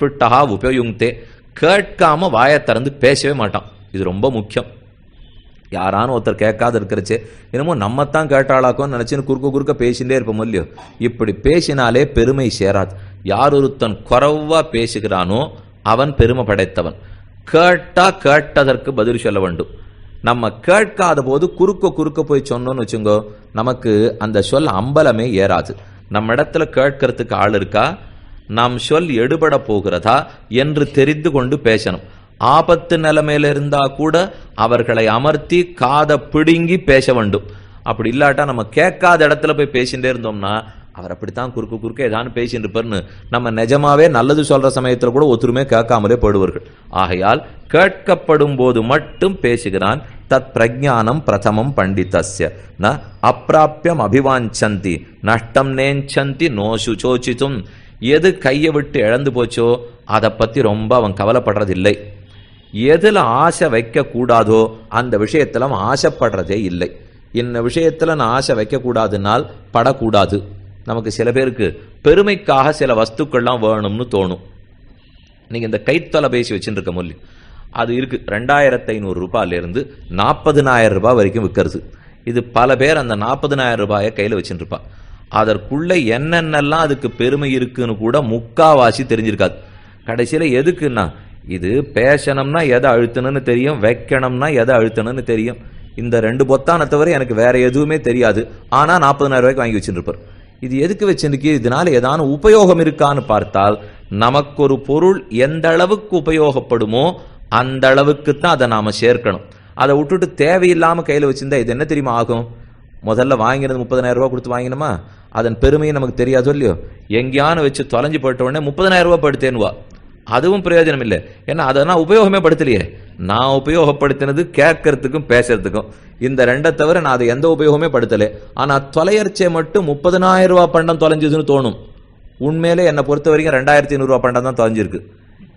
பிட்டகா உபயுங்தே கேட்காம வாயை திறந்து பேசவே மாட்டான். இது ரொம்ப முக்கியம். யாரானு ஒருத்தர் கேட்காத இருக்கிறச்சே என்னமோ நம்ம தான் கேட்டாளாக்கோன்னு நினைச்சுன்னு குறுக்க குறுக்க பேசிட்டே இருப்போம் இல்லையோ? இப்படி பேசினாலே பெருமை சேராது. யார் ஒருத்தன் குறைவா பேசுகிறானோ அவன் பெருமை படைத்தவன். கேட்டா கேட்டதற்கு பதில் சொல்ல வேண்டும். நம்ம கேட்காத போது குறுக்க குறுக்க போய் சொன்னோம்னு வச்சுங்கோ நமக்கு அந்த சொல் அம்பலமே ஏறாது. நம்ம இடத்துல கேட்கறதுக்கு ஆள் இருக்கா? நாம் சொல் எடுபட போகிறதா என்று தெரிந்து கொண்டு பேசணும். ஆபத்து நிலைமையில இருந்தா கூட அவர்களை அமர்த்தி காதை பிடுங்கி பேச வேண்டும். அப்படி இல்லாட்டா நம்ம கேட்காத இடத்துல போய் பேசிட்டே இருந்தோம்னா அவர் அப்படித்தான் குறுக்கு குறுக்க ஏதானு பேசிட்டு இருப்பார்னு நம்ம நிஜமாவே நல்லது சொல்ற சமயத்துல கூட ஒத்துருமே கேட்காமலே போடுவார்கள் ஆகையால் கேட்கப்படும் போது மட்டும் பேசுகிறான். தத் பிரஜானம் பிரதமம் பண்டிதஸ்ய. ந அப்பிராப்பியம் அபிவாஞ்சந்தி. நஷ்டம் நேஞ்சந்தி நோசு சோச்சித்தும். எது கையை விட்டு இழந்து போச்சோ அதை பற்றி ரொம்ப அவன் கவலைப்படுறதில்லை. எதில் ஆசை வைக்கக்கூடாதோ அந்த விஷயத்தில் அவன் ஆசைப்படுறதே இல்லை. இந்த விஷயத்தில் நான் ஆசை வைக்கக்கூடாதுனால் படக்கூடாது. நமக்கு சில பேருக்கு பெருமைக்காக சில வஸ்துக்கள்லாம் வேணும்னு தோணும். நீங்கள் இந்த கைத்தொலைபேசி வச்சுட்டு இருக்க மொழி அது இருக்கு ரெண்டாயிரத்து ஐநூறு ரூபாயிலேருந்து நாற்பதுனாயிரம் ரூபாய் வரைக்கும் விற்கிறது. இது பல பேர் அந்த நாற்பதுனாயிரம் ரூபாயை கையில் வச்சுட்டு அதற்குள்ள என்னென்னலாம் அதுக்கு பெருமை இருக்குன்னு கூட முக்காவாசி தெரிஞ்சிருக்காது. கடைசியில் எதுக்குன்னா இது பேசணும்னா எதை அழுத்தணும்னு தெரியும் வைக்கணும்னா எதை அழுத்தணும்னு தெரியும். இந்த ரெண்டு பொத்தானை தவிர எனக்கு வேற எதுவுமே தெரியாது. ஆனால் நாற்பதனாயிரம் ரூபாய்க்கு வாங்கி வச்சுருப்பார் இது எதுக்கு வச்சிருக்கு இதனால ஏதான உபயோகம் இருக்கான்னு பார்த்தால் நமக்கு ஒரு பொருள் எந்த அளவுக்கு உபயோகப்படுமோ அந்த அளவுக்கு தான் அதை நாம சேர்க்கணும். அதை விட்டுட்டு தேவையில்லாம கையில வச்சிருந்தா இது என்ன தெரியுமா ஆகும்? முதல்ல வாங்கினது முப்பதனாயிரம் ரூபா கொடுத்து வாங்கினோமா? அதன் பெருமையை நமக்கு தெரியாதோ இல்லையோ? எங்கேயானு வச்சு தொலைஞ்சு போயிட்ட உடனே முப்பதனாயிரம் ரூபா படுத்தேன்வா அதுவும் பிரயோஜனம் இல்லை. ஏன்னா அதை நான் உபயோகமே படுத்தலையே. நான் உபயோகப்படுத்தினது கேட்கறதுக்கும் பேசுறதுக்கும். இந்த ரெண்டை தவிர நான் அதை எந்த உபயோகமே படுத்தலை. ஆனால் தொலையர்ச்சை மட்டும் முப்பதனாயிரம் ரூபா பண்டம் தொலைஞ்சதுன்னு தோணும். உண்மையிலே என்னை பொறுத்த வரைக்கும் ரெண்டாயிரத்தி ஐநூறுரூவா பண்டம் தான் தொலைஞ்சிருக்கு.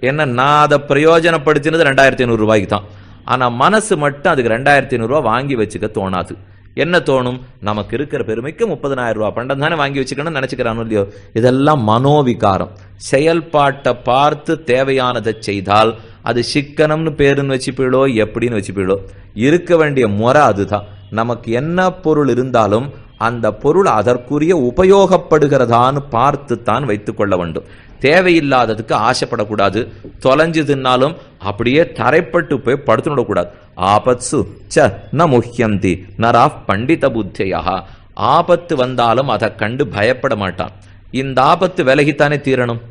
ஏன்னா நான் அதை பிரயோஜனப்படுத்தினது ரெண்டாயிரத்தி ஐநூறுரூவாய்க்கு தான். ஆனால் மனசு மட்டும் அதுக்கு ரெண்டாயிரத்தி ஐநூறுரூவா வாங்கி வச்சுக்க தோணாது. என்ன தோணும்? நமக்கு இருக்கிற பெருமைக்கு முப்பதனாயிரம் ரூபாய் பண்டம் தானே வாங்கி வச்சுக்கணும்னு நினைச்சுக்கிறானோ இல்லையோ? இதெல்லாம் மனோவிகாரம். செயல்பாட்டை பார்த்து தேவையானதை செய்தால் அது சிக்கனம்னு பேருன்னு வச்சுப்பீடோ எப்படின்னு வச்சுப்பீடோ இருக்க வேண்டிய முறை அதுதான். நமக்கு என்ன பொருள் இருந்தாலும் அந்த பொருள் அதற்குரிய உபயோகப்படுகிறதான்னு பார்த்து தான் வைத்துக்கொள்ள வேண்டும். தேவையில்லாததுக்கு ஆசைப்படக்கூடாது. தொலைஞ்சு தின்னாலும் அப்படியே தரைப்பட்டு போய் படுத்துடக்கூடாது. ஆபத்சு ச ந முஹ்யந்தி. நரா பண்டித புத்தியா ஆபத்து வந்தாலும் அதை கண்டு பயப்பட மாட்டான். இந்த ஆபத்து விலகித்தானே தீரணும்?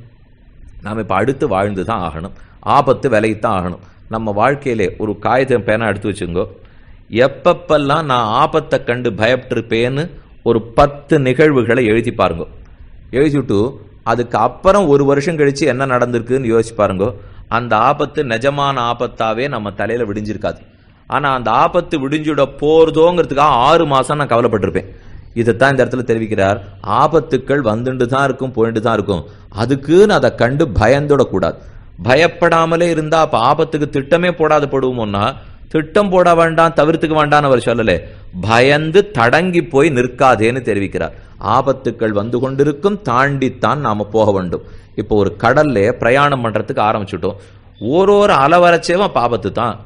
நாம் இப்போ அடுத்து வாழ்ந்து தான் ஆகணும். ஆபத்து விலகித்தான் ஆகணும். நம்ம வாழ்க்கையிலே ஒரு காகிதம் பேனா எடுத்து வச்சுங்கோ. எப்பப்பெல்லாம் நான் ஆபத்தை கண்டு பயப்பட்டிருப்பேன்னு ஒரு பத்து நிகழ்வுகளை எழுதி பாருங்க. எழுதிவிட்டு அதுக்கு அப்புறம் ஒரு வருஷம் கழித்து என்ன நடந்திருக்குன்னு யோசிச்சு பாருங்க. அந்த ஆபத்து நிஜமான ஆபத்தாவே நம்ம தலையில் விடிஞ்சிருக்காது. ஆனால் அந்த ஆபத்து விடிஞ்சுட போறதோங்கிறதுக்காக ஆறு மாதம் நான் கவலைப்பட்டிருப்பேன். இதைத்தான் இந்த இடத்துல தெரிவிக்கிறார். ஆபத்துக்கள் வந்துட்டு தான் இருக்கும் போயிட்டு தான் இருக்கும். அதுக்குன்னு அதை கண்டு பயந்துடக்கூடாது. பயப்படாமலே இருந்தா அப்ப ஆபத்துக்கு திட்டமே போடாது போடுவோம்னா திட்டம் போட வேண்டாம் தவிர்த்துக்க வேண்டாம்னு அவர் சொல்லலே. பயந்து தடங்கி போய் நிற்காதேன்னு தெரிவிக்கிறார். ஆபத்துக்கள் வந்து கொண்டிருக்கும் தாண்டித்தான் நாம போக வேண்டும். இப்போ ஒரு கடல்ல பிரயாணம் பண்றதுக்கு ஆரம்பிச்சுட்டோம். ஒரு ஒரு அலவரச்சேவும் வரச்சேவன் ஆபத்து தான்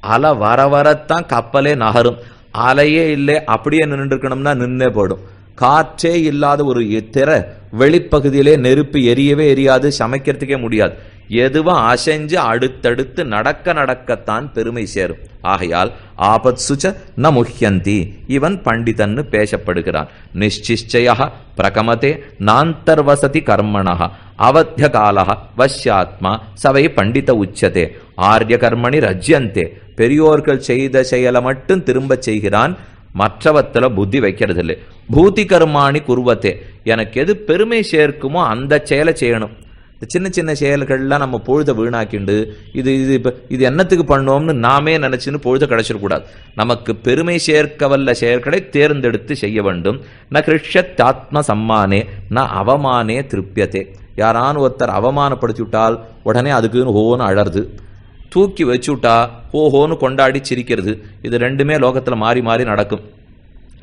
அலை வர வரத்தான் கப்பலே நகரும். அலையே இல்லை அப்படியே நின்று இருக்கணும்னா நின்னே போடும் காற்றே இல்லாத ஒரு திற வெளிப்பகுதியிலே நெருப்பு எரியவே எரியாது சமைக்கிறதுக்கே முடியாது. எதுவும் அசைஞ்சு அடுத்தடுத்து நடக்க நடக்கத்தான் பெருமை சேரும். ஆகையால் ஆபத் சுச்ச ந முஹ்யந்தி இவன் பண்டிதன்னு பேசப்படுகிறான். நிச்சிச்சய பிரகமதே நாந்தர்வசதி கர்மணா அவத்திய காலா வஷ்யாத்மா சவை பண்டித உச்சதே. ஆரிய கர்மணி ரஜ்யந்தே. பெரியோர்கள் செய்த செயலை மட்டும் திரும்ப செய்கிறான். மற்றவத்துல புத்தி வைக்கிறது இல்லை பூதி கர்மாணி குருவத்தே. எனக்கு எது பெருமை சேர்க்குமோ அந்த செயலை செய்யணும். சின்ன சின்ன செயல்கள்லாம் நம்ம பொழுத வீணாக்கிண்டு இது இது இப்போ இது என்னத்துக்கு பண்ணோம்னு நாமே நினச்சின்னு பொழுத கிடச்சிடக்கூடாது நமக்கு பெருமை சேர்க்க வல்ல செயல்களை தேர்ந்தெடுத்து செய்ய வேண்டும். ந கிருஷ்யத்தாத்ம சம்மானே ந அவமானே திருப்தியதே யாரானு ஒருத்தர் அவமானப்படுத்தி விட்டால் உடனே அதுக்குன்னு ஹோன்னு அழருது தூக்கி வச்சுட்டா ஹோஹோன்னு கொண்டாடி சிரிக்கிறது. இது ரெண்டுமே லோகத்தில் மாறி மாறி நடக்கும்.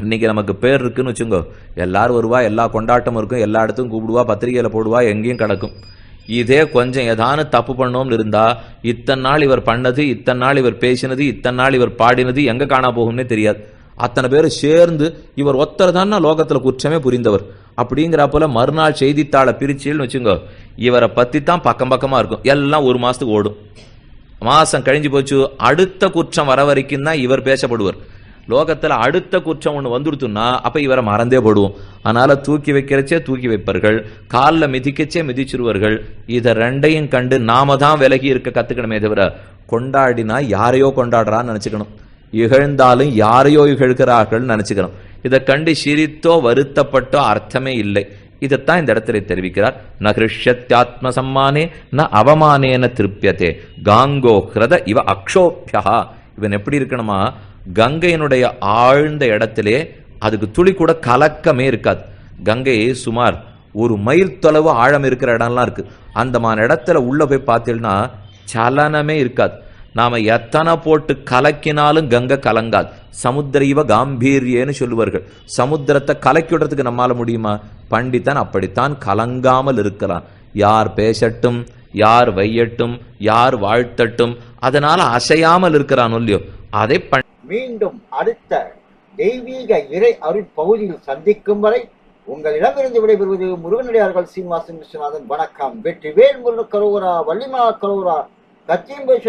இன்னைக்கு நமக்கு பேர் இருக்குன்னு வச்சுங்கோ எல்லாரும் வருவா எல்லா கொண்டாட்டமும் இருக்கும் எல்லா இடத்துக்கும் கூப்பிடுவா பத்திரிகையில் போடுவா எங்கேயும் கிடக்கும். இதே கொஞ்சம் ஏதானு தப்பு பண்ணோம்னு இருந்தா இத்தனை நாள் இவர் பண்ணது இத்தனை நாள் இவர் பேசினது இத்தனை நாள் இவர் பாடினது எங்க காணா போகும்னே தெரியாது. அத்தனை பேர் சேர்ந்து இவர் ஒத்தர் தான் லோகத்துல குற்றமே புரிந்தவர். அப்படிங்கிறப்போல மறுநாள் செய்தித்தாளை பிரிச்சுன்னு வச்சுங்க இவரை பத்தி தான் பக்கம் பக்கமா இருக்கும். எல்லாம் ஒரு மாசத்துக்கு ஓடும். மாசம் கழிஞ்சு போச்சு அடுத்த குற்றம் வர வரைக்கும் தான் இவர் பேசப்படுவார். லோகத்துல அடுத்த குற்றம் ஒண்ணு வந்துடுத்துன்னா அப்ப இவரை மறந்தே போடுவோம். அதனால தூக்கி வைக்கிறச்சே தூக்கி வைப்பார்கள் காலில் மிதிக்கச்சே மிதிச்சிருவார்கள் இதை ரெண்டையும் கண்டு நாம தான் விலகி இருக்க கத்துக்கணுமே தவிர கொண்டாடினா யாரையோ கொண்டாடுறான்னு நினைச்சுக்கணும். இகழ்ந்தாலும் யாரையோ இகழ்கிறார்கள் நினைச்சுக்கணும். இதை கண்டு சிரித்தோ வருத்தப்பட்டோ அர்த்தமே இல்லை. இதைத்தான் இந்த இடத்துல தெரிவிக்கிறார். ந ஹிருஷ்யத்யாத்ம சம்மானே ந அவமானேன திருப்பியதே காங்கோ ஹிரத இவ அக்ஷோபியா இவன் எப்படி இருக்கணுமா? கங்கையினுடைய ஆழ்ந்த இடத்திலே அதுக்கு துளி கூட கலக்கமே இருக்காது. கங்கை சுமார் ஒரு மைல் தொலைவு ஆழம் இருக்கிற இடம்லாம் இருக்கு. அந்த மாதிரி இடத்துல உள்ள போய் பார்த்தீங்கன்னா சலனமே இருக்காது. நாம எத்தனை போட்டு கலக்கினாலும் கங்கை கலங்காது. சமுத்திரைவ காம்பீரியன்னு சொல்லுவார்கள். சமுத்திரத்தை கலக்கி விடுறதுக்கு நம்மால முடியுமா? பண்டிதன் அப்படித்தான் கலங்காமல் இருக்கலாம் யார் பேசட்டும் யார் வையட்டும் யார் வாழ்த்தட்டும் அதனால அசையாமல் இருக்கிறான் இல்லையோ? அதை பண் மீண்டும் அடுத்த தெய்வீக இறை அருட்பகுதியில் சந்திக்கும் வரை உங்களிடமிருந்து விடைபெறுவது முருகனடியார்கள் சீனிவாசன் விஸ்வநாதன். வணக்கம். வெற்றி வேல் முருகன் கரோரா வள்ளிமா கரோரா கத்தியம்பேஸ்வரர்